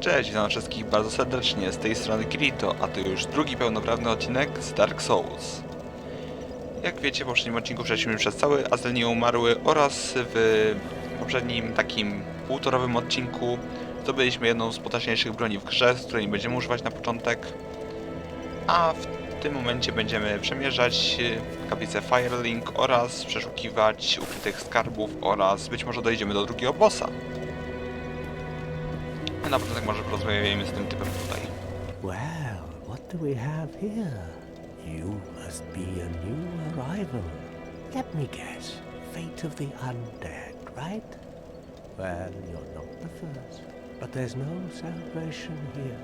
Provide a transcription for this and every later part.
Cześć, witam wszystkich bardzo serdecznie, z tej strony Kirito, a to już drugi pełnoprawny odcinek z Dark Souls. Jak wiecie, w poprzednim odcinku przeszliśmy przez cały Azel Nieumarły oraz w poprzednim takim półtorowym odcinku zdobyliśmy jedną z potężniejszych broni w grze, z której będziemy używać na początek. A w tym momencie będziemy przemierzać kaplicę Firelink oraz przeszukiwać ukrytych skarbów oraz być może dojdziemy do drugiego bossa. Na początek może porozmawiajmy z tym typem tutaj. Well, what do we have here? You must be a new arrival. Let me guess. Fate of the undead, right? Well, you're not the first, but there's no salvation here.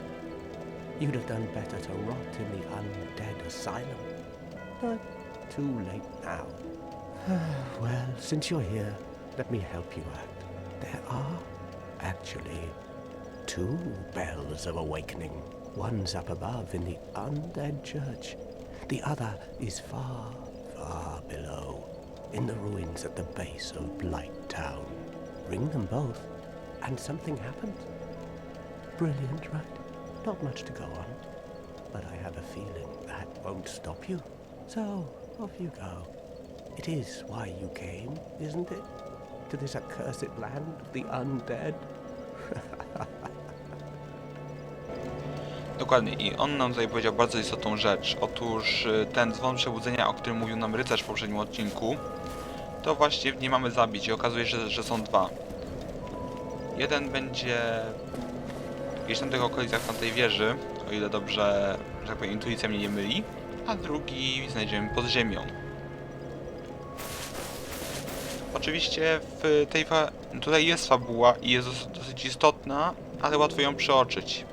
You'd have done better to rot in the undead asylum. But too late now. well, since you're here, let me help you out. There are actually two bells of awakening. One's up above in the undead church. The other is far, far below, in the ruins at the base of Blight Town. Ring them both, and something happens. Brilliant, right? Not much to go on, but I have a feeling that won't stop you. So, off you go. It is why you came, isn't it? To this accursed land of the undead? Dokładnie, i on nam tutaj powiedział bardzo istotną rzecz. Otóż y, ten dzwon przebudzenia, o którym mówił nam rycerz w poprzednim odcinku, to właśnie nie mamy zabić i okazuje się, że są dwa. Jeden będzie gdzieś tam w tych okolicach tamtej wieży, o ile dobrze, że tak powiem, intuicja mnie nie myli, a drugi znajdziemy pod ziemią. Oczywiście w tej tutaj jest fabuła i jest dos- dosyć istotna, ale łatwo ją przeoczyć.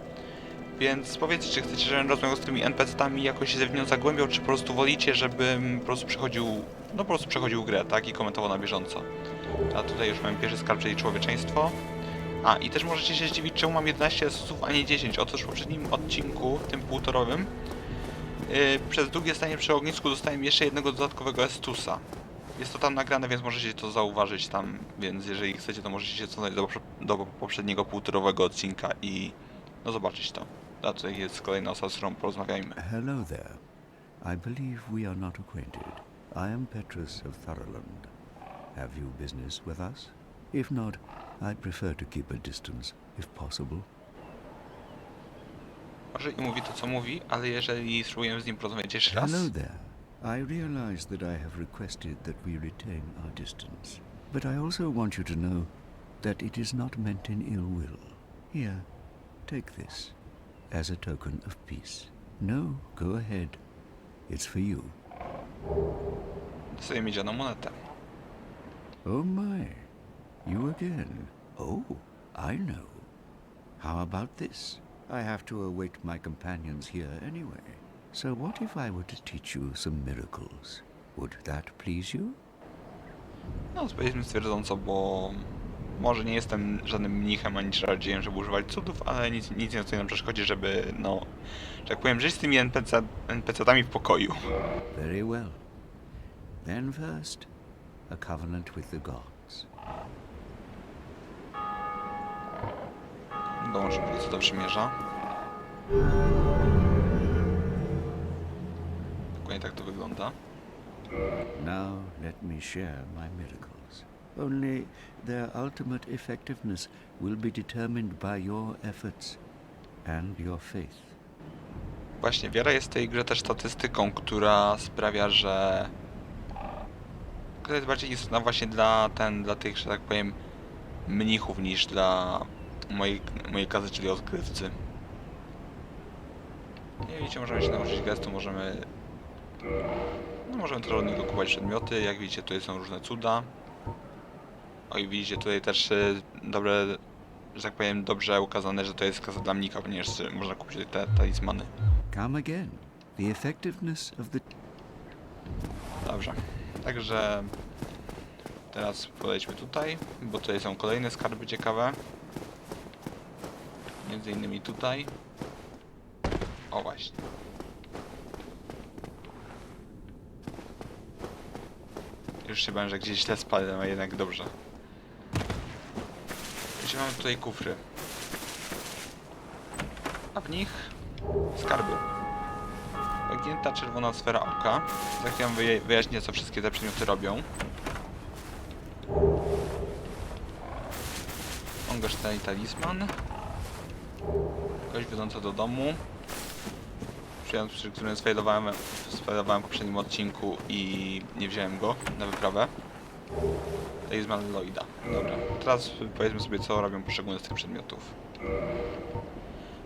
Więc powiedzcie, czy chcecie, żebym rozmawiał z tymi NPC-tami jakoś się zewniąca głębią, czy po prostu wolicie, żebym po prostu przechodził, no po prostu przechodził grę, tak? I komentował na bieżąco. A tutaj już mam pierwszy skarb, czyli człowieczeństwo. A, i też możecie się zdziwić, czemu mam 11 słów, a nie 10. Otóż w poprzednim odcinku, tym półtorowym, yy, przez długie stanie przy ognisku dostałem jeszcze jednego dodatkowego estusa. Jest to tam nagrane, więc możecie to zauważyć tam, więc jeżeli chcecie, to możecie się cofnąć do, do poprzedniego półtorowego odcinka i no zobaczyć to. A tutaj jest kolejna osoba, z którą porozmawiajmy. Hello there. I believe we are not acquainted. I am Petrus of Thoroland. Have you business with us? If not, I prefer to keep a distance, if possible. Może i mówi to, co mówi, ale jeżeli spróbujemy z nim porozmawiać jeszcze raz... Hello there. I realize that I have requested that we retain our distance, but I also want you to know that it is not meant in ill will. Here, take this as a token of peace. No, go ahead. It's for you. Miedzianą monetę. Oh my, you again. Oh, I know. How about this? I have to await my companions here anyway. So what if I were to teach you some miracles? Would that please you? No, powiedzmy stwierdząco, bo może nie jestem żadnym mnichem ani czarodziejem, żeby używać cudów, ale nic, nic nie stoi na przeszkodzie, żeby, no, że tak powiem, żyć z tymi NPC, NPC-tami w pokoju. Very well. Then first, a covenant with the gods. Dążę, co to przymierza. Dokładnie tak to wygląda. Now let me share my miracles. Only their ultimate effectiveness will be determined by your efforts and your faith. Właśnie, wiara jest w tej grze też statystyką, która sprawia, że... która jest bardziej istotna właśnie dla ten, dla tych, że tak powiem, mnichów niż dla mojej, mojej klasy, czyli odkrywcy. Nie widzicie, możemy się nauczyć gestu, możemy... No, możemy trochę od niego kupować przedmioty, jak widzicie tutaj są różne cuda. O i widzicie tutaj też y, dobre, że tak powiem, dobrze ukazane, że to jest klasa dla mnika, ponieważ y, można kupić te talizmany. Come again. The effectiveness of the Dobrze. Także teraz podejdźmy tutaj, bo tutaj są kolejne skarby ciekawe. Między innymi tutaj. O właśnie. Już się bałem, że gdzieś źle spadłem, a jednak dobrze. Gdzie mamy tutaj kufry? a w nich skarby. Pęknięta czerwona sfera oka. Za chwilę wyja- wyjaśnię, co wszystkie te przedmioty robią. Ongerstein talizman. Kość wiodąca do domu. Przyjazd, przy którym w poprzednim odcinku i nie wziąłem go na wyprawę. Talizman Lloyda. Dobra, teraz powiedzmy sobie, co robią poszczególne z tych przedmiotów.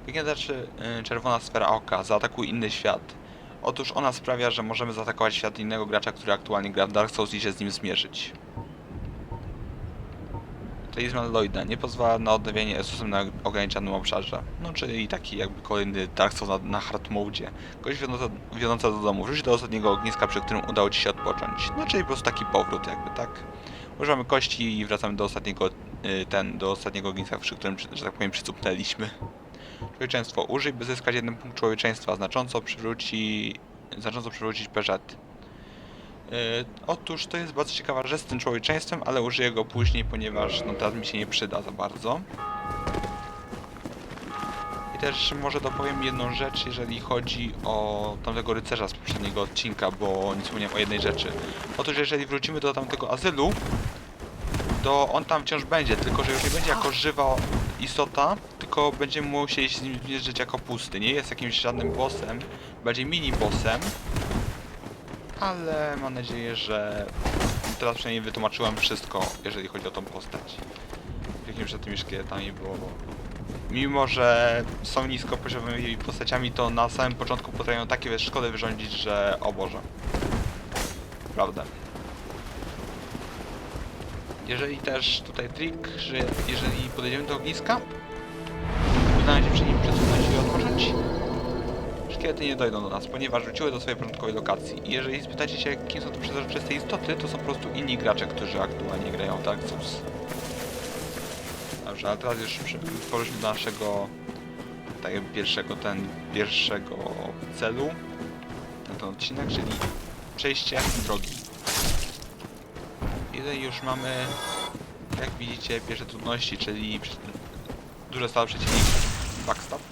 Pęknięta czy, y, czerwona sfera oka. Zaatakuj inny świat. Otóż ona sprawia, że możemy zaatakować świat innego gracza, który aktualnie gra w Dark Souls i się z nim zmierzyć. Talizman Lloyda nie pozwala na odnawianie Esusem na ograniczonym obszarze. No, czyli taki jakby kolejny Dark Souls na, na hard mode. Wiodąca, wiodąca do domu. Wróć do ostatniego ogniska, przy którym udało Ci się odpocząć. No, czyli po prostu taki powrót jakby, tak? Używamy kości i wracamy do ostatniego, y, ten, do ostatniego ogniska, przy którym, że tak powiem, przycupnęliśmy. Człowieczeństwo. Użyj, by zyskać jeden punkt człowieczeństwa. Znacząco przywróci... Znacząco przywrócić peżet. Yy, otóż to jest bardzo ciekawa rzecz z tym człowieczeństwem, ale użyję go później, ponieważ no teraz mi się nie przyda za bardzo. I też może dopowiem jedną rzecz, jeżeli chodzi o tamtego rycerza z poprzedniego odcinka, bo nie wspomniałem o jednej rzeczy. Otóż jeżeli wrócimy do tamtego azylu, to on tam wciąż będzie, tylko że już nie będzie jako żywa istota, tylko będziemy musieli się z nim zmierzyć jako pusty. Nie jest jakimś żadnym bossem, bardziej mini bossem, ale mam nadzieję, że teraz przynajmniej wytłumaczyłem wszystko, jeżeli chodzi o tą postać. Jakim przed tymi szkieletami, bo mimo, że są niskopoziomowymi postaciami, to na samym początku potrafią takie szkody wyrządzić, że o Boże. Prawda. Jeżeli też tutaj trik, że jeżeli podejdziemy do ogniska, uda się przy nim przesunąć i szkielety nie dojdą do nas, ponieważ wróciły do swojej początkowej lokacji. I jeżeli spytacie się, kim są to przezroczyste istoty, to są po prostu inni gracze, którzy aktualnie grają w Dark Souls. Dobrze, ale teraz już powróćmy do naszego tak jakby pierwszego, ten, pierwszego celu na ten odcinek, czyli przejście drogi. I tutaj już mamy, jak widzicie, pierwsze trudności, czyli duże stałe przeciwników. Backstab.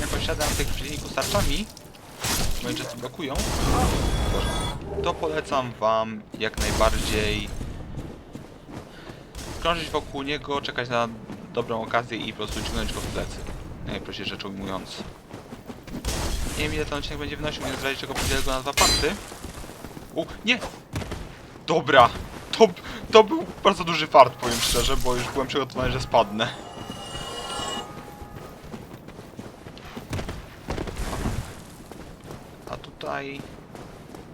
Jakoś siadać tych przeciwników tarczami, bo często blokują, to polecam wam jak najbardziej krążyć wokół niego, czekać na dobrą okazję i po prostu dźgnąć go w plecy. Najprościej rzecz ujmując. Nie wiem ile ten odcinek będzie wynosił, więc w razie czego podzielę go na dwa party. U, nie! Dobra! To, to był bardzo duży fart, powiem szczerze, bo już byłem przygotowany, że spadnę.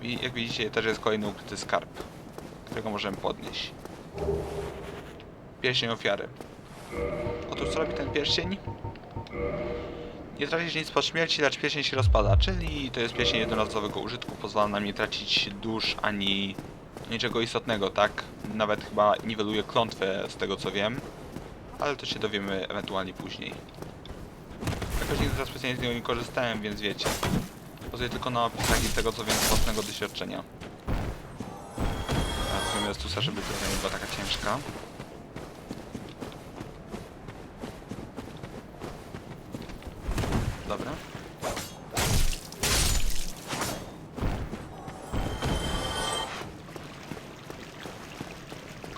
Wi- jak widzicie, też jest kolejny ukryty skarb, którego możemy podnieść. Pierścień ofiary. Otóż co robi ten pierścień? Nie tracisz nic po śmierci, lecz pierścień się rozpada, czyli to jest pierścień jednorazowego użytku, pozwala nam nie tracić dusz ani niczego istotnego, tak? Nawet chyba niweluje klątwę z tego co wiem, ale to się dowiemy ewentualnie później. Jakoś nigdy teraz specjalnie z niego nie korzystałem, więc wiecie. Pozoję tylko na opisach i tego co wiem z własnego doświadczenia. Teraz zamiast tusa, żeby trochę nie była taka ciężka. Dobra.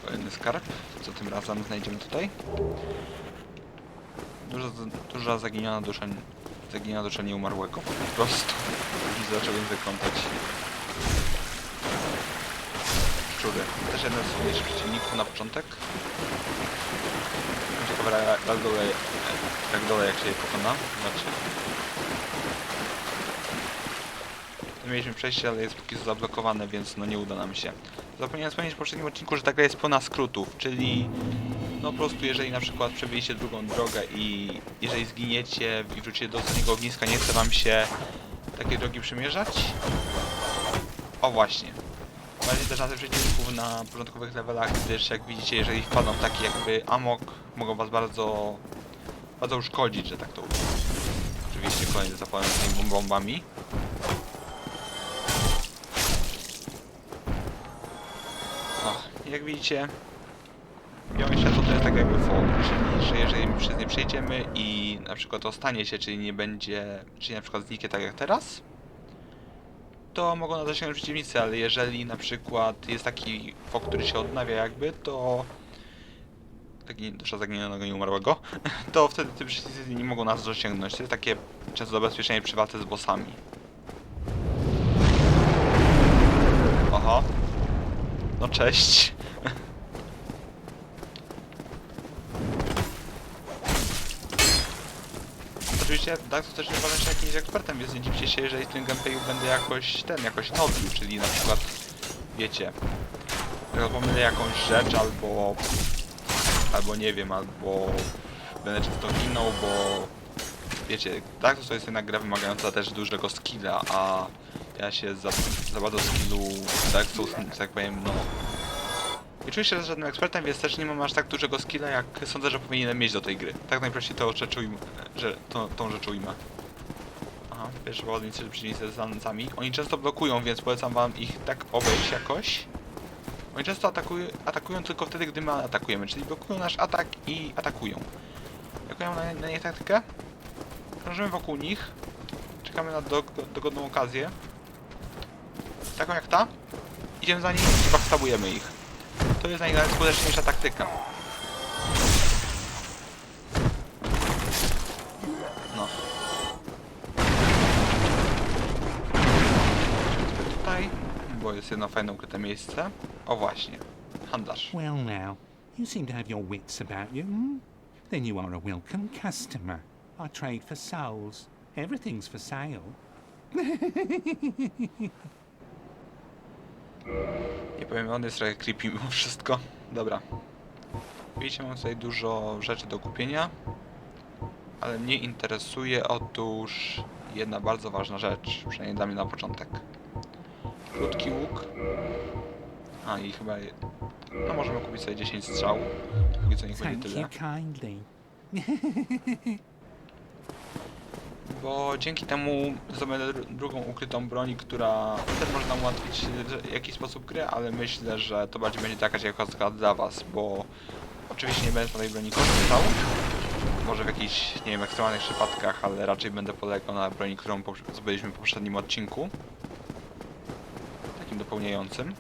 Kolejny skarb. Co tym razem znajdziemy tutaj? Duża, duża zaginiona dusza, zaginiona dusza nieumarłego. Po prostu. I zacząłem wyglądać. Szczury. Też jeden z trudniejszych przeciwników na początek. Ciekawe ragdole, jak się je pokona. Znaczy. Mieliśmy przejście, ale jest póki co zablokowane, więc no nie uda nam się. Zapomniałem wspomnieć w poprzednim odcinku, że ta gra jest pełna skrótów, czyli no po prostu jeżeli na przykład przebyliście drugą drogę i jeżeli zginiecie i wrócicie do ostatniego ogniska, nie chce wam się takiej drogi przymierzać. O właśnie. Bardziej też na tych przeciwników na początkowych levelach, gdyż jak widzicie, jeżeli wpadną w taki jakby amok, mogą was bardzo, bardzo uszkodzić, że tak to ujmę. Oczywiście kolejny zapalony tymi bombami. Jak widzicie, białe światło tak jakby czyli że jeżeli przez nie przejdziemy i na przykład ostanie się, czyli nie będzie, czyli na przykład zniknie tak jak teraz, to mogą nas zasięgnąć przeciwnicy, ale jeżeli na przykład jest taki fok, który się odnawia jakby, to taki dusza zaginionego i umarłego, to wtedy te przeciwnicy nie mogą nas dosięgnąć. To jest takie często zabezpieczenie przy walce z bossami. Oho. No cześć. Oczywiście tak to też nie się jakimś ekspertem, więc nie dziwcie się, jeżeli w tym gameplayu będę jakoś ten, jakoś nowił, czyli na przykład, wiecie, pomylę jakąś rzecz albo, albo nie wiem, albo będę często ginął, bo wiecie, tak to jest jednak gra wymagająca też dużego skilla, a ja się za, za bardzo skillu Dark Souls, tak powiem, no nie czuję się żadnym ekspertem, więc też nie mam aż tak dużego skilla, jak sądzę, że powinienem mieć do tej gry. Tak najprościej to rzecz ujmę, że to, tą rzecz ujmę. Aha, pierwszy przewodnicy przeciwnicy z lancami. Oni często blokują, więc polecam wam ich tak obejść jakoś. Oni często atakują, atakują tylko wtedy, gdy my atakujemy, czyli blokują nasz atak i atakują. Jaką ja mam na, na taktykę? Krążymy wokół nich, czekamy na do, dogodną okazję. Taką jak ta. Idziemy za nimi i backstabujemy ich. To jest najskuteczniejsza taktyka. No. Tutaj, bo jest jedno fajne ukryte miejsce. O właśnie, handlarz. Well, now, you seem to have your wits about you, hmm? Then you are a welcome customer. I trade for souls. Everything's for sale. Nie powiem, on jest trochę creepy mimo wszystko. Dobra. Widzicie, mam tutaj dużo rzeczy do kupienia. Ale mnie interesuje otóż jedna bardzo ważna rzecz, przynajmniej dla mnie na początek. Krótki łuk. A i chyba... No możemy kupić sobie 10 strzał. Póki co Thank tyle. Bo dzięki temu zdobędę dru- drugą ukrytą broń, która też może nam ułatwić w jakiś sposób grę, ale myślę, że to bardziej będzie jakaś ciekawostka dla was, bo oczywiście nie będę tej broni korzystał. Może w jakichś, nie wiem, ekstremalnych przypadkach, ale raczej będę polegał na broni, którą zdobyliśmy w poprzednim odcinku. Takim dopełniającym.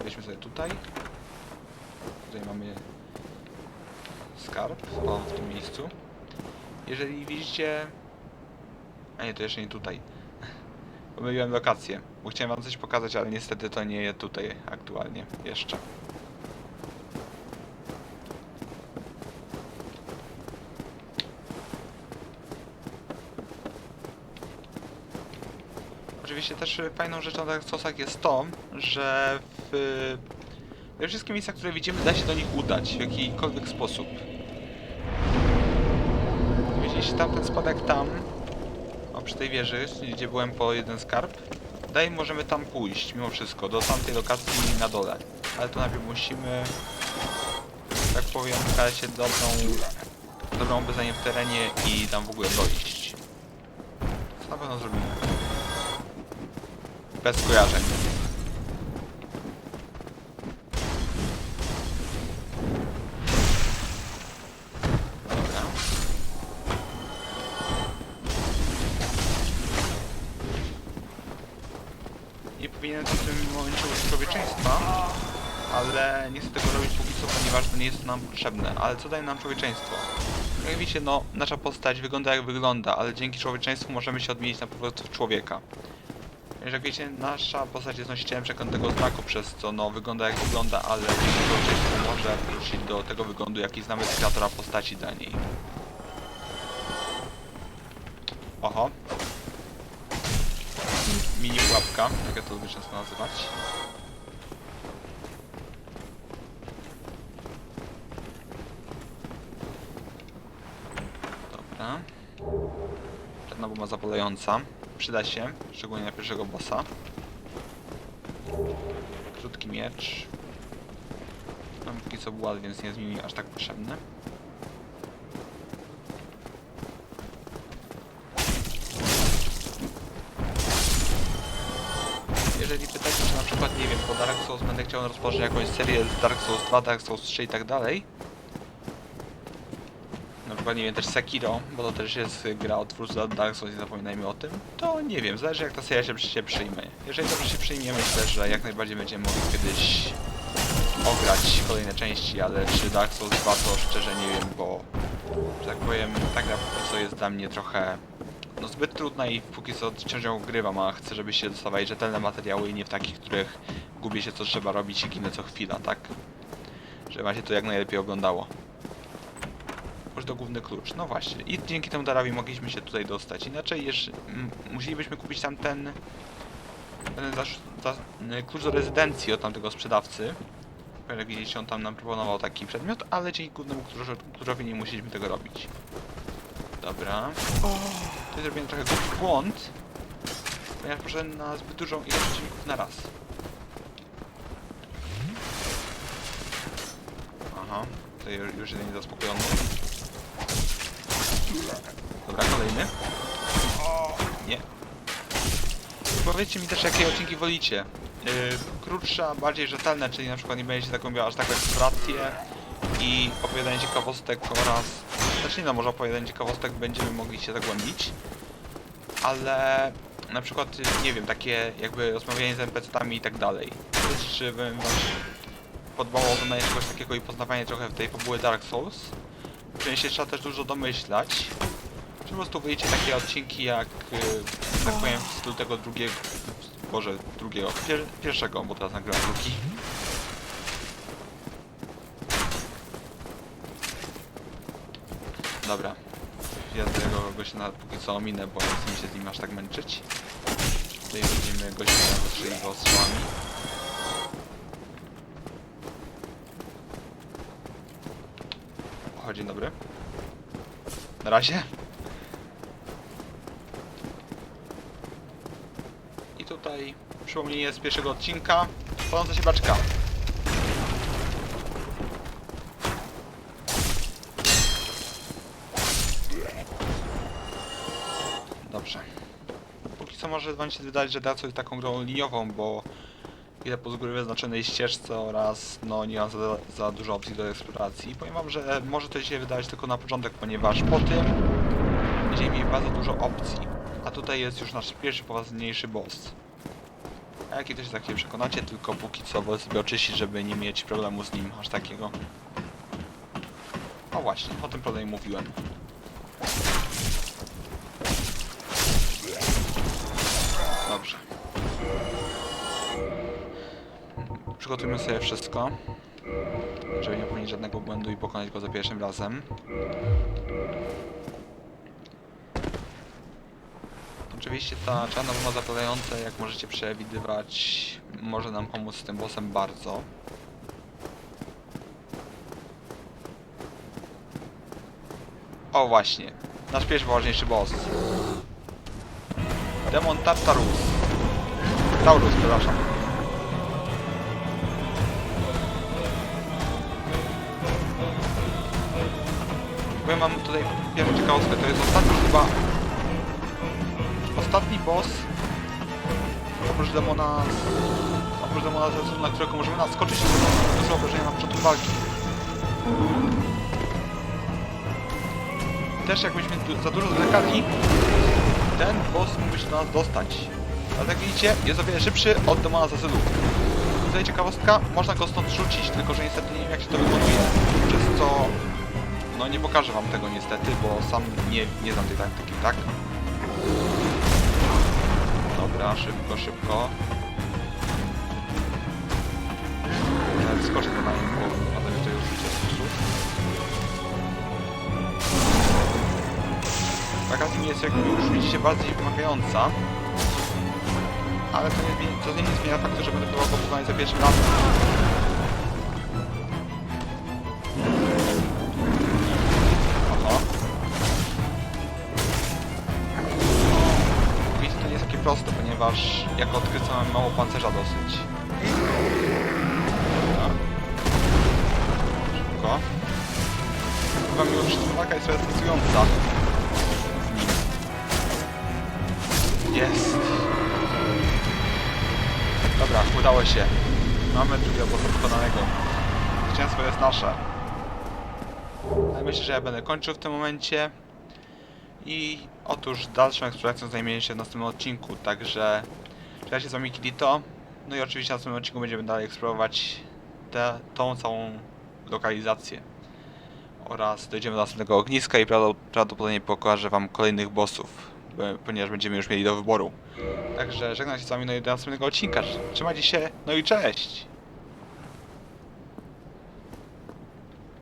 Wejdźmy sobie tutaj. Tutaj mamy skarb, o, w tym miejscu. Jeżeli widzicie... A nie, to jeszcze nie tutaj. Pomyliłem lokację, bo chciałem wam coś pokazać, ale niestety to nie jest tutaj aktualnie, jeszcze. Oczywiście też fajną rzeczą na stosach jest to, że w... We wszystkie miejsca, które widzimy, da się do nich udać w jakikolwiek sposób. Widzieliście tamten spadek tam, o przy tej wieży, gdzie byłem po jeden skarb. Dalej możemy tam pójść, mimo wszystko, do tamtej lokacji na dole. Ale to najpierw musimy, tak powiem, pokazać się dobrą, dobrą obezdaniem w terenie i tam w ogóle dojść. Co na pewno zrobimy. Bez skojarzeń. Nam potrzebne. Ale co daje nam człowieczeństwo? Jak widzicie, no, nasza postać wygląda jak wygląda, ale dzięki człowieczeństwu możemy się odmienić na po w człowieka. Jak wiecie, nasza postać jest nosicielem przeklętego znaku, przez co no, wygląda jak wygląda, ale dzięki człowieczeństwu może wrócić do tego wyglądu, jaki znamy z kreatora postaci dla niej. Oho. Mini pułapka, jak ja to lubię często nazywać. Dobra. Czarna bomba zapalająca. Przyda się, szczególnie na pierwszego bossa. Krótki miecz. Mam póki co była, więc nie jest mi aż tak potrzebny. Jeżeli pytacie, czy na przykład, nie wiem, po Dark Souls będę chciał rozpocząć jakąś serię z Dark Souls 2, Dark Souls 3 i tak dalej. Przykład, nie wiem, też Sekiro, bo to też jest gra od twórcy Dark Souls, nie zapominajmy o tym. To nie wiem, zależy jak ta seria się, się przyjmie. Jeżeli dobrze się przyjmie, myślę, że jak najbardziej będziemy mogli kiedyś ograć kolejne części, ale czy Dark Souls 2 to szczerze nie wiem, bo że tak powiem, ta gra prostu jest dla mnie trochę no zbyt trudna i póki co wciąż ją grywam, a chcę, żebyście dostawali rzetelne materiały i nie w takich, których gubię się co trzeba robić i ginę co chwila, tak? Żeby wam się to jak najlepiej oglądało. Może to główny klucz, no właśnie. I dzięki temu darowi mogliśmy się tutaj dostać. Inaczej jeszcze musielibyśmy kupić tam ten, za, klucz do rezydencji od tamtego sprzedawcy. Jak widzieliście, on tam nam proponował taki przedmiot, ale dzięki głównemu kluczowi, nie musieliśmy tego robić. Dobra. Tutaj zrobiłem trochę błąd, ponieważ poszedłem na zbyt dużą ilość przeciwników na raz. Aha, tutaj już- jeden niezaspokojony. Dobra, kolejny. Nie. Powiedzcie mi też, jakie odcinki wolicie. Yy, krótsza, bardziej rzetelne, czyli na przykład nie będziecie zagłębiał aż tak eksplorację i opowiadanie ciekawostek oraz... Znaczy no, może opowiadanie ciekawostek będziemy mogli się zagłębić, ale na przykład, nie wiem, takie jakby rozmawianie z NPC-tami i tak dalej. Czy bym wam podobało oglądanie czegoś takiego i poznawanie trochę tej fabuły Dark Souls. W się trzeba też dużo domyślać. Czy po prostu wyjdzie takie odcinki jak, y, tak powiem, w stylu tego drugiego, boże, drugiego, pier pierwszego, bo teraz nagrałem drugi. Dobra. Ja tego gościa na póki co ominę, bo nie chcę mi się z nim aż tak męczyć. Tutaj widzimy gościa strzeliwa ostrzałami. Dzień dobry. Na razie. I tutaj przypomnienie z pierwszego odcinka. Paląca się baczka. Dobrze. Póki co może wam się wydać, że Daco jest taką grą liniową, bo ile po z góry wyznaczonej ścieżce oraz no nie mam za, za dużo opcji do eksploracji. Powiem wam, że może to się wydawać tylko na początek, ponieważ po tym będziemy mieli bardzo dużo opcji. A tutaj jest już nasz pierwszy poważniejszy boss. A jaki to się tak nie przekonacie, tylko póki co wolę sobie oczyścić, żeby nie mieć problemu z nim aż takiego. O właśnie, o tym problemie mówiłem. Przygotujmy sobie wszystko, żeby nie popełnić żadnego błędu i pokonać go za pierwszym razem. Oczywiście ta czarna bomba zapalająca, jak możecie przewidywać, może nam pomóc z tym bossem bardzo. O właśnie, nasz pierwszy ważniejszy boss. Demon Tartarus. Taurus, przepraszam. Powiem wam tutaj pierwszą ciekawostkę, to jest ostatni chyba... Ostatni boss oprócz demona oprócz demona na którego możemy naskoczyć i bez obrażenia na początku walki. Też jakbyśmy za dużo zwlekali, ten boss mógłby się do nas dostać. Ale jak widzicie, jest o wiele szybszy od demona z azylu. Tutaj ciekawostka, można go stąd rzucić, tylko że niestety nie wiem jak się to wykonuje. Przez co... No nie pokażę wam tego niestety, bo sam nie, nie znam tej taktyki, tak? Dobra, szybko, szybko. Nawet skoczę to na nim, bo potem to już rzucę sposób. Taka z nim jest, jak już widzicie, bardziej wymagająca. Ale to nie, to nie zmienia faktu, że będę próbował pokonać za pierwszym razem. Ponieważ jako odkrywca mam mało pancerza dosyć. Dobra. Szybko. Chyba mimo wszystko walka jest stresująca. Jest. Dobra, Udało się. Mamy drugiego bossa pokonanego. Zwycięstwo jest nasze. Ale myślę, że ja będę kończył w tym momencie. I otóż dalszą eksploracją zajmiemy się w następnym odcinku, także ja z wami Kilito. No i oczywiście w następnym odcinku będziemy dalej eksplorować tę, tą całą lokalizację. Oraz dojdziemy do następnego ogniska i prawdo- prawdopodobnie pokażę wam kolejnych bossów, bo- ponieważ będziemy już mieli do wyboru. Także żegnam się z wami no i do następnego odcinka. Trzymajcie się, no i cześć!